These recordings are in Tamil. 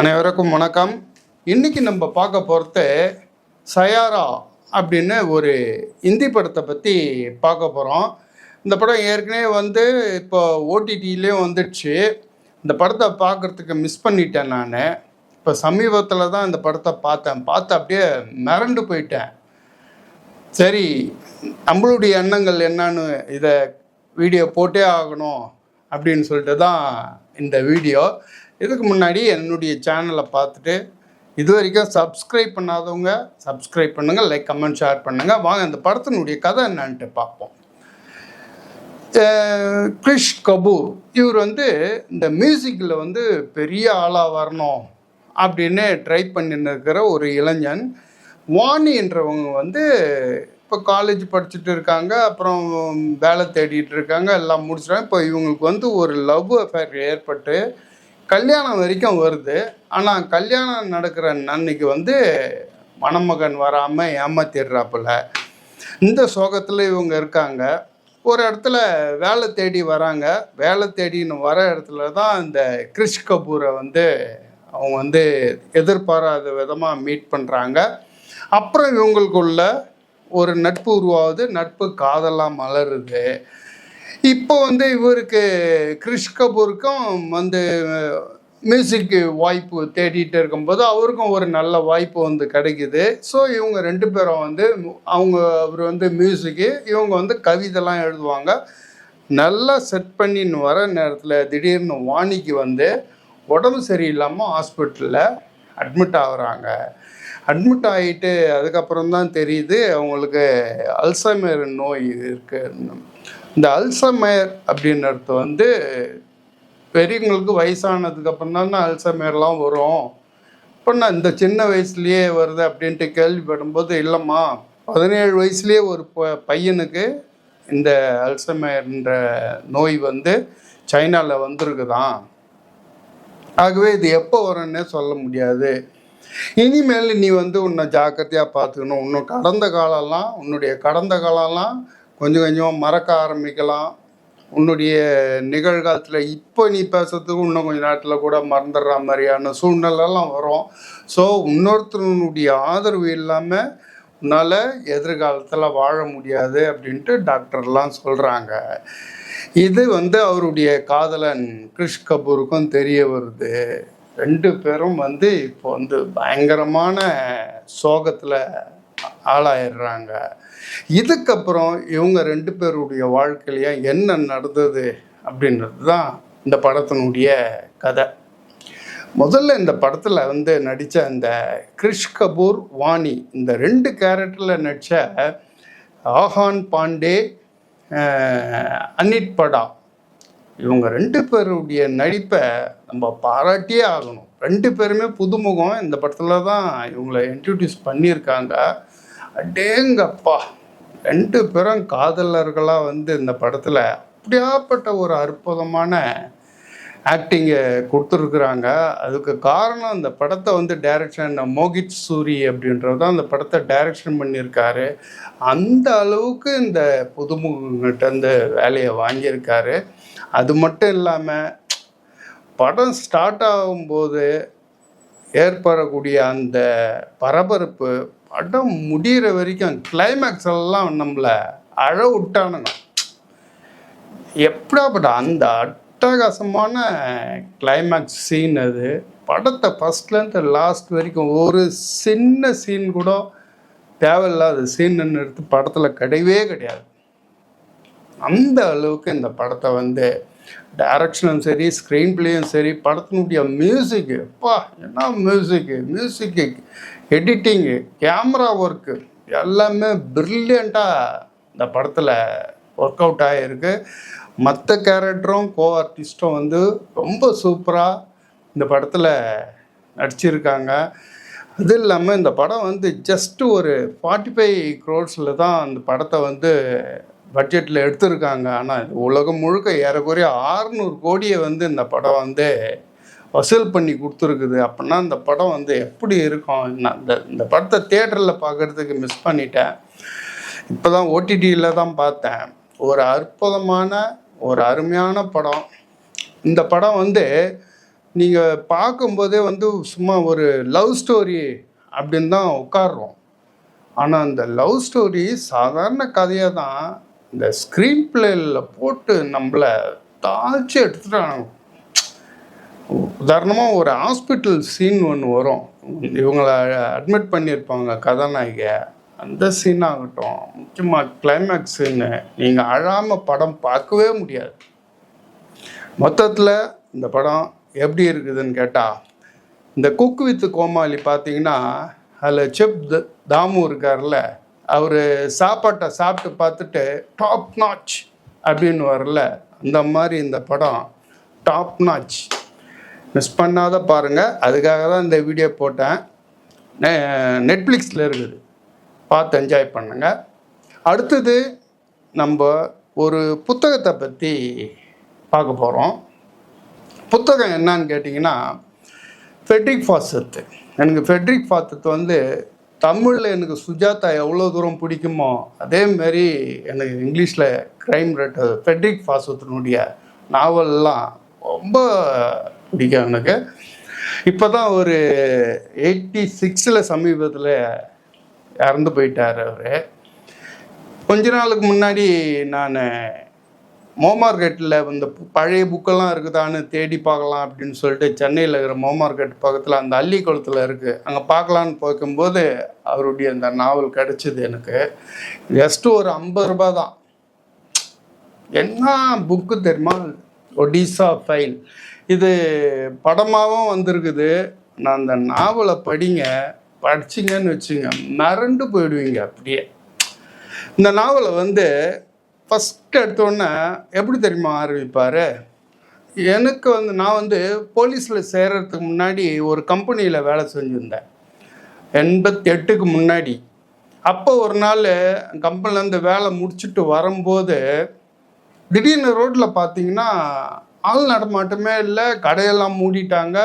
அனைவருக்கும் வணக்கம். இன்னைக்கு நம்ம பார்க்க போகிறது சயாரா அப்படின்னு ஒரு இந்தி படத்தை பற்றி பார்க்க போகிறோம் இந்த படம் ஏற்கனவே வந்து இப்போ ஓடிடியிலே வந்துடுச்சு. இந்த படத்தை பார்க்குறதுக்கு மிஸ் பண்ணிட்டேன் நான். இப்போ சமீபத்தில் தான் இந்த படத்தை பார்த்தேன். பார்த்து அப்படியே மிரண்டு போயிட்டேன். சரி நம்மளுடைய எண்ணங்கள் என்னன்னு இதை வீடியோ போட்டே ஆகணும். அப்படின்னு சொல்லிட்டு தான் இந்த வீடியோ. இதுக்கு முன்னாடி என்னுடைய சேனலை பார்த்துட்டு இது வரைக்கும் சப்ஸ்கிரைப் பண்ணாதவங்க சப்ஸ்கிரைப் பண்ணுங்கள் லைக் கமெண்ட் ஷேர் பண்ணுங்கள் வாங்க இந்த படத்தினுடைய கதை என்னன்ட்டு பார்ப்போம். கிரிஷ் கபூர் இவர் வந்து இந்த மியூசிக்கில் வந்து பெரிய ஆளாக வரணும் அப்படின்னு ட்ரை பண்ணின்னு இருக்கிற ஒரு இளைஞன். வாணி என்றவங்க வந்து இப்போ காலேஜ் படிச்சுட்டு இருக்காங்க அப்புறம் வேலை தேடிட்டு இருக்காங்க எல்லாம் முடிச்சிட்டாங்க. இப்போ இவங்களுக்கு வந்து ஒரு லவ் அஃபேர் ஏற்பட்டு கல்யாணம் வரைக்கும் வருது. ஆனால் கல்யாணம் நடக்கிற அன்னைக்கு வந்து மணமகன் வராமல் ஏமாத்திடுறாப்புல. இந்த சோகத்தில் இவங்க இருக்காங்க. ஒரு இடத்துல வேலை தேடி வராங்க. வேலை தேடின்னு வர இடத்துல தான் இந்த கிரிஷ் கபூரை வந்து அவங்க வந்து எதிர்பாராத விதமாக மீட் பண்ணுறாங்க அப்புறம் இவங்களுக்குள்ள ஒரு நட்பு உருவாகுது நட்பு காதலாக மலருது. இப்போ வந்து இவருக்கு கிரிஷ் கபூருக்கும் வந்து மியூசிக் வாய்ப்பு தேடிட்டு இருக்கும்போது அவருக்கும் ஒரு நல்ல வாய்ப்பு வந்து கிடைக்குது. ஸோ இவங்க ரெண்டு பேரும் வந்து அவங்க அவர் வந்து மியூசிக்கு இவங்க வந்து கவிதைலாம் எழுதுவாங்க. நல்லா செட் பண்ணின்னு வர நேரத்தில் திடீர்னு வாணிக்கு வந்து உடம்பு சரியில்லாமல் ஹாஸ்பிட்டலில் அட்மிட் ஆகுறாங்க. அட்மிட் ஆகிட்டு அதுக்கப்புறம் தான் தெரியுது அவங்களுக்கு அல்சைமர் நோய் இருக்குது இந்த அல்சைமர் அப்படின்றது வந்து பெரியவங்களுக்கு வயசானதுக்கப்புறம் தானே அல்சைமர்லாம் வரும். இப்போ நான் இந்த சின்ன வயசுலேயே வருது அப்படின்ட்டு கேள்விப்படும்போது இல்லைம்மா பதினேழு வயசுலேயே ஒரு ப பையனுக்கு இந்த அல்சைமர்ன்ற நோய் வந்து சைனாவில் வந்திருக்குதான். ஆகவே இது எப்போ வரும்னே சொல்ல முடியாது. இனிமேல் நீ வந்து உன்னை ஜாக்கிரதையாக பார்த்துக்கணும். இன்னும் கடந்த காலம்லாம் உன்னுடைய கடந்த காலம்லாம் கொஞ்சம் கொஞ்சமாக மறக்க ஆரம்பிக்கலாம். உன்னுடைய நிகழ்காலத்தில் இப்போ நீ பேசுறதுக்கு இன்னும் கொஞ்சம் நேரத்தில் கூட மறந்துடுற மாதிரியான சூழ்நிலைலாம் வரும். ஸோ இன்னொருத்தனுடைய ஆதரவு இல்லாமல் உன்னால் எதிர்காலத்தில் வாழ முடியாது அப்படின்ட்டு டாக்டர்லாம் சொல்கிறாங்க இது வந்து அவருடைய காதலன் கிரிஷ் கபூருக்கும் தெரிய வருது. ரெண்டு பேரும் வந்து இப்போ வந்து பயங்கரமான சோகத்தில் ஆளாயிடுறாங்க. இதுக்கப்புறம் இவங்க ரெண்டு பேருடைய வாழ்க்கையிலையும் என்ன நடந்தது அப்படின்றது தான் இந்த படத்தினுடைய கதை. முதல்ல இந்த படத்தில் வந்து நடித்த அந்த கிரிஷ் கபூர் வாணி இந்த ரெண்டு கேரக்டரில் நடித்த ஆஹான் பாண்டே அனிட் படா இவங்க ரெண்டு பேருடைய நடிப்பை நம்ம பாராட்டியே ஆகணும். ரெண்டு பேருமே புதுமுகம். இந்த படத்தில் தான் இவங்களை இன்ட்ரடியூஸ் பண்ணியிருக்காங்க. அடேங்கப்பா. ரெண்டு பேரும் காதலர்களாக வந்து இந்த படத்தில் அப்படியாப்பட்ட ஒரு அற்புதமான ஆக்டிங்கை கொடுத்துருக்குறாங்க. அதுக்கு காரணம் அந்த படத்தை வந்து டைரக்ஷன் மோகித் சூரி அப்படின்றது தான் அந்த படத்தை டைரக்ஷன் பண்ணியிருக்காரு. அந்த அளவுக்கு இந்த புதுமுகங்கிட்ட இந்த வேலையை வாங்கியிருக்காரு. அது மட்டும் இல்லாமல் படம் ஸ்டார்ட் ஆகும்போது ஏற்படக்கூடிய அந்த பரபரப்பு படம் முடிகிற வரைக்கும் கிளைமேக்ஸ் எல்லாம் நம்மளை அழ விட்டானுங்க. எப்படாப்பட்ட அந்த அட்டகாசமான கிளைமேக்ஸ் சீன் அது. படத்தை ஃபஸ்ட்லேருந்து லாஸ்ட் வரைக்கும் ஒரு சின்ன சீன் கூட தேவையில்லாத சீன் எடுத்து படத்தில் கிடையவே கிடையாது. அந்த அளவுக்கு இந்த படத்தை வந்து டைரக்ஷனும் சரி ஸ்க்ரீன் பிளேயும் சரி படத்தினுடைய மியூசிக்கு அப்பா என்ன music music editing camera work எல்லாமே ப்ரில்லியண்ட்டாக இந்த படத்தில் ஒர்க் அவுட் ஆகிருக்கு மற்ற கேரக்டரும் கோ ஆர்டிஸ்ட்டும் வந்து ரொம்ப சூப்பராக இந்த படத்தில் நடிச்சிருக்காங்க. அது இல்லாமல் இந்த படம் வந்து ஜஸ்ட் ஒரு ஃபார்ட்டி ஃபைவ் க்ரோர்ஸில் தான் அந்த படத்தை வந்து பட்ஜெட்டில் எடுத்திருக்காங்க. ஆனால் உலகம் முழுக்க ஏறக்குறைய ஆறுநூறு கோடியை வந்து இந்த படம் வந்து வசூல் பண்ணி கொடுத்துருக்குது. அப்படின்னா இந்த படம் வந்து எப்படி இருக்கும்? நான் இந்த இந்த படத்தை தேட்டரில் பார்க்குறதுக்கு மிஸ் பண்ணிட்டேன். இப்போ தான் ஓடிடியில் தான் பார்த்தேன். ஒரு அற்புதமான ஒரு அருமையான படம். இந்த படம் வந்து நீங்கள் பார்க்கும்போதே வந்து சும்மா ஒரு லவ் ஸ்டோரி அப்படின்னு தான் உட்காடுறோம் ஆனால் அந்த லவ் ஸ்டோரி சாதாரண கதையாக தான் இந்த ஸ்க்ரீன் பிளேயில் போட்டு நம்மளை தாழ்ச்சி எடுத்துட்டாங்க. உதாரணமாக ஒரு ஹாஸ்பிட்டல் சீன் ஒன்று வரும். இவங்களை அட்மிட் பண்ணியிருப்பாங்க கதாநாயகி அந்த சீன் ஆகட்டும். முக்கியமாக கிளைமேக்ஸ் சீனு நீங்கள் அழாமல் படம் பார்க்கவே முடியாது. மொத்தத்தில் இந்த படம் எப்படி இருக்குதுன்னு கேட்டால் இந்த குக் வித் கோமாளி பார்த்தீங்கன்னா அதில் செப் தாமு இருக்கார்ல அவர் சாப்பாட்டை சாப்பிட்டு பார்த்துட்டு டாப் நாச் அப்படின்னு வரல அந்த மாதிரி இந்த படம் டாப் நாச் மிஸ் பண்ணாத பாருங்கள் அதுக்காக தான் இந்த வீடியோ போட்டேன். நெட்ஃப்ளிக்ஸில் இருக்குது. பார்த்து என்ஜாய் பண்ணுங்க. அடுத்தது நம்ம ஒரு புத்தகத்தை பற்றி பார்க்க போகிறோம் புத்தகம் என்னன்னு கேட்டிங்கன்னா ஃபெட்ரிக் ஃபாசத்து எனக்கு ஃபெட்ரிக் ஃபாசத்து வந்து தமிழில் எனக்கு சுஜாதா எவ்வளோ தூரம் பிடிக்குமோ அதே மாதிரி எனக்கு இங்கிலீஷில் க்ரைம் ரைட்டர் ஃபெட்ரிக் ஃபாசத்தினுடைய நாவல்லாம் ரொம்ப பிடிக்கும் எனக்கு. இப்போ தான் ஒரு எயிட்டி சிக்ஸில் சமீபத்தில் இறந்து போயிட்டார் அவர். கொஞ்ச நாளுக்கு முன்னாடி நான் மோ மார்க்கெட்டில் இந்த பு- பழைய புக்கெல்லாம் இருக்குதான்னு தேடி பார்க்கலாம் அப்படின்னு சொல்லிட்டு சென்னையில் இருக்கிற மோ மார்க்கெட் பக்கத்தில் அந்த அள்ளி குளத்தில் இருக்குது அங்கே பார்க்கலான்னு பார்க்கும்போது அவருடைய அந்த நாவல் கிடச்சிது எனக்கு. ஜஸ்ட்டு ஒரு ஐம்பது ரூபா தான். என்ன புக்கு தெரியுமா? Odessa file. இது படமாகவும் வந்திருக்குது. நான் அந்த நாவலை படிங்க. படிச்சிங்கன்னு வச்சுங்க மறண்டு போயிடுவீங்க அப்படியே. இந்த நாவலை வந்து ஃபஸ்ட் எடுத்தோடனே எப்படி தெரியுமா ஆரம்பிப்பார்? எனக்கு வந்து நான் வந்து போலீஸில் சேர்கிறதுக்கு முன்னாடி ஒரு கம்பெனியில் வேலை செஞ்சுருந்தேன். எண்பத்தி எட்டுக்கு முன்னாடி. அப்போ ஒரு நாள் கம்பெனிலேருந்து வேலை முடிச்சுட்டு வரும்போது திடீர்னு ரோட்டில் பார்த்தீங்கன்னா ஆள் நடமாட்டமே இல்லை கடையெல்லாம் மூடிட்டாங்க.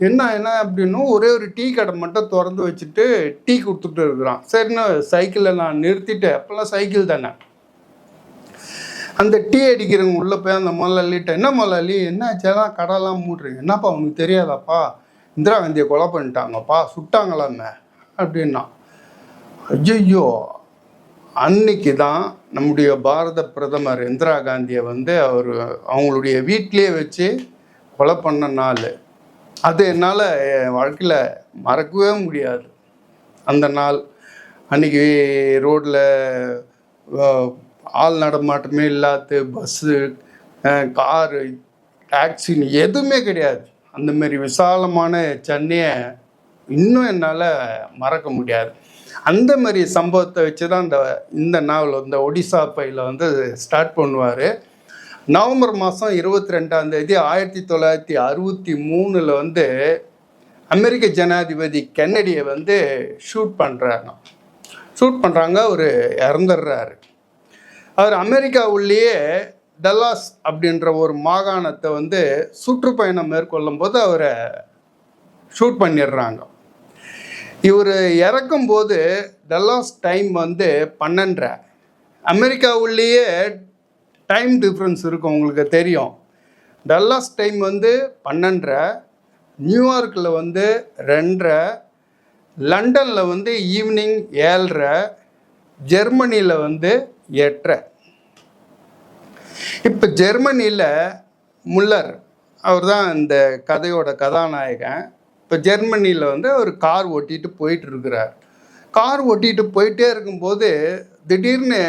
என்ன என்ன அப்படின்னு ஒரே ஒரு டீ கடை மட்டும் திறந்து வச்சுட்டு டீ கொடுத்துட்டு இருக்கிறான். சரின்னு சைக்கிளில் நான் நிறுத்திட்டு அப்போல்லாம் சைக்கிள் தானே. அந்த டீ அடிக்கிறவங்க உள்ளே போய் அந்த முதலாளிட்ட என்ன முதலாளி? என்ன ஆச்சா கடைலாம் மூடுறீங்க என்னப்பா உனக்கு தெரியாதாப்பா? இந்திரா காந்தியை கொலை பண்ணிட்டாங்கப்பா. சுட்டாங்களாமே. அப்படின்னா ஐயோ அன்னைக்கு தான் நம்முடைய பாரத பிரதமர் இந்திரா காந்தியை வந்து அவர் அவங்களுடைய வீட்டிலேயே வச்சு கொலை பண்ண நாள். அது என்னால் என் வாழ்க்கையில் மறக்கவே முடியாது. அந்த நாள் அன்றைக்கி ரோட்டில் ஆள் நடமாட்டமே இல்லாத பஸ்ஸு காரு டாக்ஸின்னு எதுவுமே கிடையாது. அந்தமாரி விசாலமான சென்னையை இன்னும் என்னால் மறக்க முடியாது. அந்த மாதிரி சம்பவத்தை வச்சு தான் இந்த இந்த நாவல் இந்த ஒடிசா பையில் வந்து ஸ்டார்ட் பண்ணுவார். நவம்பர் மாதம் இருபத்தி ரெண்டாம் தேதி ஆயிரத்தி தொள்ளாயிரத்தி அறுபத்தி மூணில் வந்து அமெரிக்க ஜனாதிபதி கென்னடியை வந்து ஷூட் பண்ணுறாங்க ஷூட் பண்ணுறாங்க அவர் இறந்துடுறாரு. அவர் அமெரிக்கா உள்ளேயே டல்லாஸ் அப்படின்ற ஒரு மாகாணத்தை வந்து சுற்றுப்பயணம் மேற்கொள்ளும் போது அவரை ஷூட் பண்ணிடுறாங்க. இவர் இறக்கும்போது டல்லாஸ் டைம் வந்து பன்னெண்டரை. அமெரிக்கா உள்ளேயே டைம் டிஃப்ரென்ஸ் இருக்கும் உங்களுக்கு தெரியும். டல்லாஸ் டைம் வந்து பன்னெண்டரை நியூயார்க்கில் வந்து ரெண்டரை லண்டனில் வந்து ஈவினிங் ஏழரை ஜெர்மனியில் வந்து எட்டரை. இப்போ ஜெர்மனியில் முல்லர் அவர் தான் இந்த கதையோட கதாநாயகன். இப்போ ஜெர்மனியில் வந்து அவர் கார் ஓட்டிட்டு போயிட்டு இருக்கிறார். கார் ஓட்டிட்டு போயிட்டே இருக்கும்போது திடீர்னு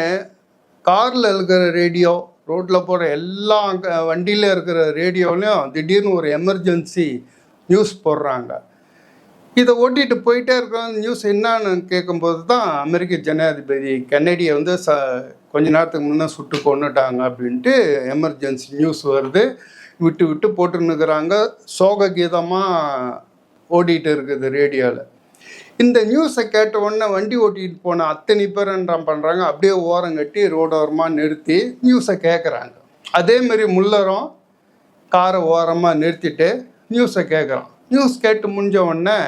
காரில் இருக்கிற ரேடியோ ரோட்டில் போகிற எல்லா அங்கே வண்டியில் இருக்கிற ரேடியோலையும் திடீர்னு ஒரு எமர்ஜென்சி நியூஸ் போடுறாங்க. இதை ஓட்டிட்டு போயிட்டே இருக்கிற நியூஸ் என்னன்னு கேட்கும்போது தான் அமெரிக்க ஜனாதிபதி கென்னடியை வந்து ச கொஞ்ச நேரத்துக்கு முன்னே சுட்டு கொண்டுட்டாங்க அப்படின்ட்டு எமர்ஜென்சி நியூஸ் வருது. விட்டு விட்டு போட்டுன்னுக்குறாங்க சோக கீதமாக ஓடிட்டு இருக்குது ரேடியோவில் இந்த நியூஸை கேட்ட உடனே வண்டி ஓட்டிகிட்டு போன அத்தனை பேர் என்ன பண்ணுறாங்க அப்படியே ஓரம் கட்டி ரோடோரமாக நிறுத்தி நியூஸை கேட்குறாங்க அதேமாரி முள்ளரும் காரை ஓரமாக நிறுத்திட்டு நியூஸை கேட்குறான் நியூஸ் கேட்டு முடிஞ்ச உடனே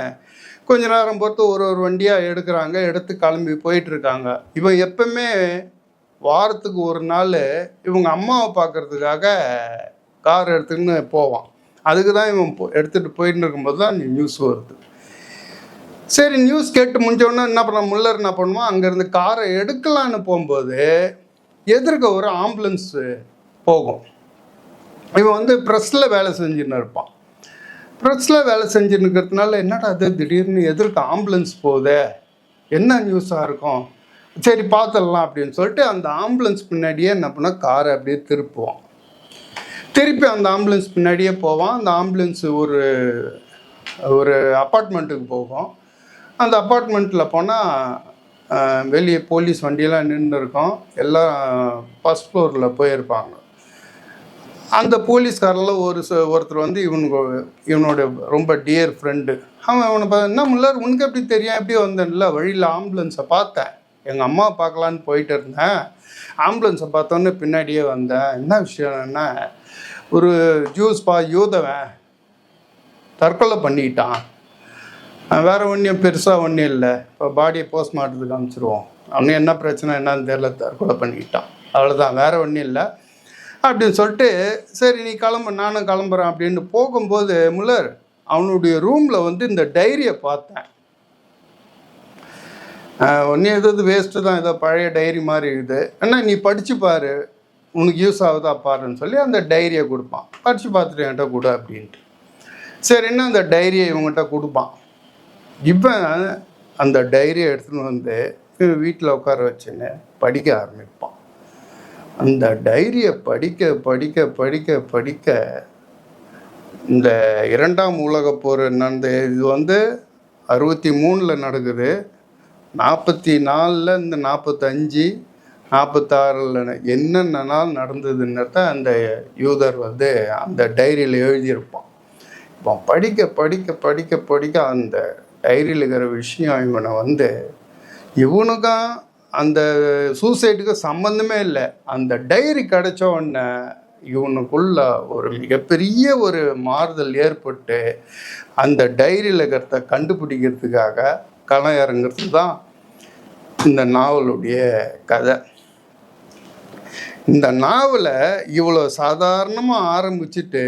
கொஞ்ச நேரம் பொறுத்து ஒரு ஒரு வண்டியாக எடுக்கிறாங்க. எடுத்து கிளம்பி போயிட்டுருக்காங்க இவன் எப்பவுமே வாரத்துக்கு ஒரு நாள் இவங்க அம்மாவை பார்க்குறதுக்காக கார் எடுத்துக்கின்னு போவான். அதுக்கு தான் இவன் போ எடுத்துகிட்டு போயிட்டு இருக்கும்போது தான் நியூஸ் வருது. சரி நியூஸ் கேட்டு முடிஞ்சோடனே என்ன பண்ண முல்லர் என்ன பண்ணுவோம்? அங்கேருந்து காரை எடுக்கலான்னு போகும்போது எதிர்க்க ஒரு ஆம்புலன்ஸு போகும். இவன் வந்து ப்ரெஸ்ஸில் வேலை செஞ்சுன்னு இருப்பான். ப்ரெஸ்ஸில் வேலை செஞ்சுன்னு இருக்கிறதுனால என்னடா அது திடீர்னு எதிர்க்க ஆம்புலன்ஸ் போகுதே. என்ன நியூஸாக இருக்கும்? சரி பார்த்துடலாம் அப்படின்னு சொல்லிட்டு அந்த ஆம்புலன்ஸ் பின்னாடியே என்ன பண்ண காரை அப்படியே திருப்புவான். திருப்பி அந்த ஆம்புலன்ஸ் பின்னாடியே போவான். அந்த ஆம்புலன்ஸ் ஒரு ஒரு அப்பார்ட்மெண்ட்டுக்கு போகும். அந்த அப்பார்ட்மெண்ட்டில் போனால் வெளியே போலீஸ் வண்டியெல்லாம் நின்று இருக்கோம் எல்லாம் ஃபஸ்ட் ஃப்ளோரில் போயிருப்பாங்க. அந்த போலீஸ்காரில் ஒரு ச- ஒருத்தர் வந்து இவனுக்கு இவனோட ரொம்ப டியர் ஃப்ரெண்டு அவன் அவனை பா என்ன முல்லார் உனக்கு எப்படி தெரியும்? எப்படி வந்தேன்ல வழியில் ஆம்புலன்ஸை பார்த்தேன். எங்கள் அம்மா பார்க்கலான்னு போயிட்டு இருந்தேன். ஆம்புலன்ஸை பார்த்தோன்னே பின்னாடியே வந்தேன். என்ன விஷயம்னா ஒரு ஜூஸ் பா யூதவன் தற்கொலை பண்ணிக்கிட்டான் வேறு ஒன்றும் பெருசாக ஒன்றும் இல்லை. இப்போ பாடியை போஸ்ட்மார்ட்டத்துக்கு அனுப்பிச்சிருவோம் அவனு என்ன பிரச்சனை என்னன்னு தெரியல தற்கொலை பண்ணிக்கிட்டான். அவ்வளோதான் வேறு ஒன்றும் இல்லை. அப்படின்னு சொல்லிட்டு சரி நீ கிளம்பு நானும் கிளம்புறேன் அப்படின்னு போகும்போது முல்லர் அவனுடைய ரூமில் வந்து இந்த டைரியை பார்த்தேன். ஒன்றும் எதாவது வேஸ்ட்டு தான் ஏதோ பழைய டைரி மாதிரி இருக்குது. ஆனால் நீ படித்து பாரு. உனக்கு யூஸ் ஆகுதா பாருன்னு சொல்லி அந்த டைரியை கொடுப்பான். படித்து பார்த்துட்டு என்கிட்ட கொடு அப்படின்ட்டு. சரின்னு அந்த டைரியை இவங்ககிட்ட கொடுப்பான். இவன் அந்த டைரியை எடுத்துன்னு வந்து வீட்டில் உட்கார வச்சுன்னு படிக்க ஆரம்பிப்பான் அந்த டைரியை படிக்க படிக்க படிக்க படிக்க இந்த இரண்டாம் உலகப்போர் போர் இது வந்து அறுபத்தி மூணில் நடக்குது. நாற்பத்தி நாலில் இந்த நாற்பத்தஞ்சு நாற்பத்தாறில் என்னென்ன நாள் நடந்ததுன்றத அந்த யூதர் வந்து அந்த டைரியில் எழுதியிருப்பான். இப்போ படிக்க படிக்க படிக்க படிக்க அந்த டைரியில் இருக்கிற விஷயம் இவனை வந்து இவனுக்கும் அந்த சூசைடுக்கு சம்மந்தமே இல்லை. அந்த டைரி கிடைச்ச உடனே இவனுக்குள்ள ஒரு மிகப்பெரிய ஒரு மாறுதல் ஏற்பட்டு அந்த டைரியில் இருக்கிறத கண்டுபிடிக்கிறதுக்காக களம் இறங்குறது தான் இந்த நாவலுடைய கதை. இந்த நாவலை இவ்வளோ சாதாரணமாக ஆரம்பிச்சுட்டு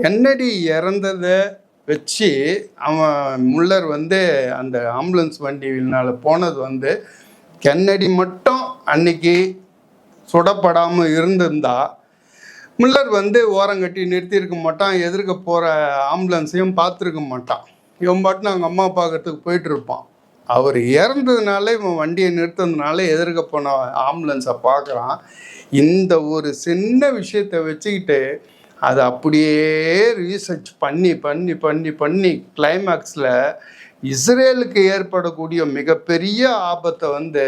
கென்னடி இறந்ததை வச்சு அவன் முல்லர் வந்து அந்த ஆம்புலன்ஸ் வண்டியினால் போனது வந்து கென்னடி மட்டும் அன்னைக்கு சுடப்படாமல் இருந்திருந்தா முல்லர் வந்து ஓரங்கட்டி நிறுத்தியிருக்க மாட்டான் எதிர்க்க போகிற ஆம்புலன்ஸையும் பார்த்துருக்க மாட்டான். இவன் பாட்டுன்னு அவங்க அம்மா பார்க்கறதுக்கு போயிட்டு இருப்பான். அவர் இறந்ததுனால இவன் வண்டியை நிறுத்தினதுனால எதிர்க்க போன ஆம்புலன்ஸை பார்க்குறான். இந்த ஒரு சின்ன விஷயத்தை வச்சுக்கிட்டு அதை அப்படியே ரீசர்ச் பண்ணி பண்ணி பண்ணி பண்ணி கிளைமேக்ஸில் இஸ்ரேலுக்கு ஏற்படக்கூடிய மிகப்பெரிய ஆபத்தை வந்து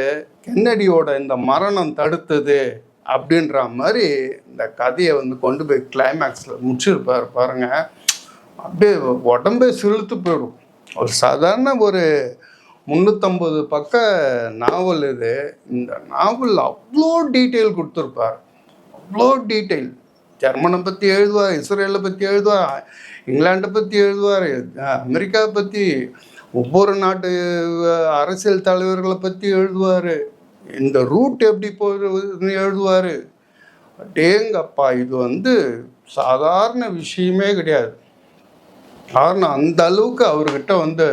கென்னடியோட இந்த மரணம் தடுத்தது அப்படின்ற மாதிரி இந்த கதையை வந்து கொண்டு போய் கிளைமேக்ஸில் முடிச்சிருப்பார் பாருங்கள் அப்படியே உடம்பே சிலுத்து போயிடும். ஒரு சாதாரண ஒரு முந்நூற்றம்பது பக்க நாவல் இது. இந்த நாவல் அவ்வளோ டீட்டெயில் கொடுத்துருப்பார். அவ்வளோ டீட்டெயில் ஜெர்மனை பற்றி எழுதுவார் இஸ்ரேலை பற்றி எழுதுவார் இங்கிலாண்டை பற்றி எழுதுவார் அமெரிக்காவை பற்றி ஒவ்வொரு நாட்டு அரசியல் தலைவர்களை பற்றி எழுதுவார். இந்த ரூட் எப்படி போகுதுன்னு எழுதுவார். டேங்கப்பா இது வந்து சாதாரண விஷயமே கிடையாது. காரணம் அந்த அளவுக்கு அவர்கிட்ட வந்து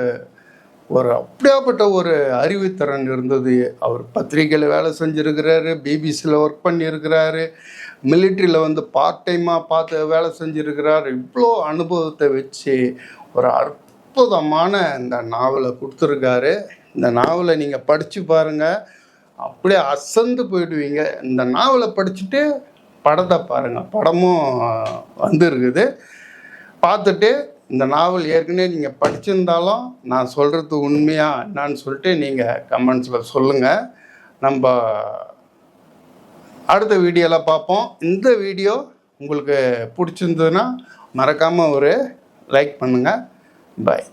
ஒரு அப்படியாப்பட்ட ஒரு அறிவுத்திறன் இருந்தது. அவர் பத்திரிக்கையில் வேலை செஞ்சுருக்கிறாரு பிபிசியில் ஒர்க் பண்ணியிருக்கிறாரு. மிலிட்ரியில் வந்து பார்ட் டைமாக பார்த்து வேலை செஞ்சுருக்கிறாரு. இவ்வளோ அனுபவத்தை வச்சு ஒரு அற்புதமான இந்த நாவலை கொடுத்துருக்காரு. இந்த நாவலை நீங்கள் படித்து பாருங்கள் அப்படியே அசந்து போயிடுவீங்க. இந்த நாவலை படிச்சுட்டு படத்தை பாருங்கள் படமும் வந்துருக்குது. பார்த்துட்டு இந்த நாவல் ஏற்கனவே நீங்கள் படிச்சிருந்தாலும் நான் சொல்கிறது உண்மையாக என்னான்னு சொல்லிட்டு நீங்கள் கமெண்ட்ஸில் சொல்லுங்கள் நம்ம அடுத்த வீடியோவில் பார்ப்போம். இந்த வீடியோ உங்களுக்கு பிடிச்சிருந்ததுன்னா மறக்காமல் ஒரு லைக் பண்ணுங்கள் பாய்